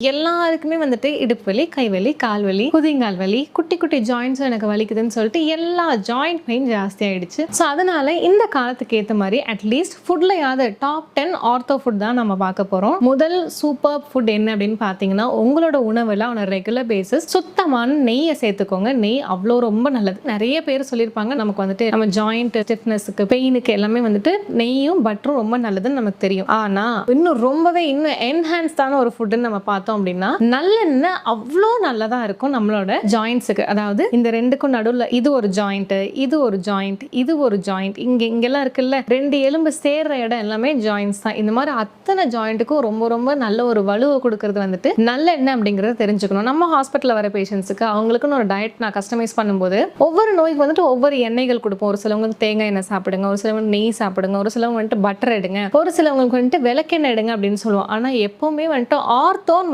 எல்லாருக்குமே வந்துட்டு இடுப்பு வலி கைவலி கால்வலி கால் வலி குதிங்கால் வலி குட்டி குட்டி ஜாயின்ஸ் எனக்கு வலிக்குதுன்னு சொல்லிட்டு எல்லா ஜாயிண்ட் பெயின் ஜாஸ்தி ஆயிடுச்சு ஸோ அதனால இந்த காலத்துக்கு ஏற்ற மாதிரி அட்லீஸ்ட் ஃபுட்லையாவது டாப் டென் ஆர்த்தோ ஃபுட் தான் நம்ம பார்க்க போகிறோம் முதல் சூப்பர் ஃபுட் என்ன அப்படின்னு பார்த்தீங்கன்னா உங்களோட உணவில் on ரெகுலர் பேசிஸ் சுத்தமான நெய்யை சேர்த்துக்கோங்க. நெய் அவ்வளோ ரொம்ப நல்லது. நிறைய பேர் சொல்லியிருப்பாங்க நமக்கு வந்துட்டு நம்ம ஜாயிண்ட் ஸ்டிஃப்னஸுக்கு பெயினுக்கு எல்லாமே வந்துட்டு நெய்யும் பட்டரும் ரொம்ப நல்லதுன்னு நமக்கு தெரியும். ஆனால் இன்னும் ரொம்பவே இன்னும் என்ஹான்ஸ்டான ஒரு ஃபுட்டுன்னு நம்ம பார்த்தோம் பார்த்தோம் அப்படின்னா நல்லெண்ணெய் அவ்வளோ நல்லதாக இருக்கும் நம்மளோட ஜாயின்ஸுக்கு அதாவது இந்த ரெண்டுக்கும் நடுவில் இது ஒரு ஜாயிண்ட்டு இது ஒரு ஜாயிண்ட் இது ஒரு ஜாயிண்ட் இங்கே இங்கெல்லாம் இருக்குல்ல ரெண்டு எலும்பு சேர்ற இடம் எல்லாமே ஜாயின்ஸ் தான். இந்த மாதிரி அத்தனை ஜாயிண்ட்டுக்கும் ரொம்ப ரொம்ப நல்ல ஒரு வலுவை கொடுக்கறது வந்துட்டு நல்லெண்ணெய் அப்படிங்கறத தெரிஞ்சுக்கணும். நம்ம ஹாஸ்பிட்டலில் வர பேஷண்ட்ஸுக்கு அவங்களுக்குன்னு ஒரு டயட் நான் கஸ்டமைஸ் பண்ணும்போது ஒவ்வொரு நோய்க்கு வந்துட்டு ஒவ்வொரு எண்ணெய்கள் கொடுப்போம். ஒரு சிலவங்களுக்கு தேங்காய் எண்ணெய் சாப்பிடுங்க ஒரு சிலவங்க நெய் சாப்பிடுங்க ஒரு சிலவங்க வந்துட்டு பட்டர் எடுங்க ஒரு சிலவங்களுக்கு வந்துட்டு விளக்கெண்ணெய் எடுங்க அப்படின்னு சொல்லுவோம். ஆனால் எப்பவுமே வந்துட்டு ஆர்த்தோன்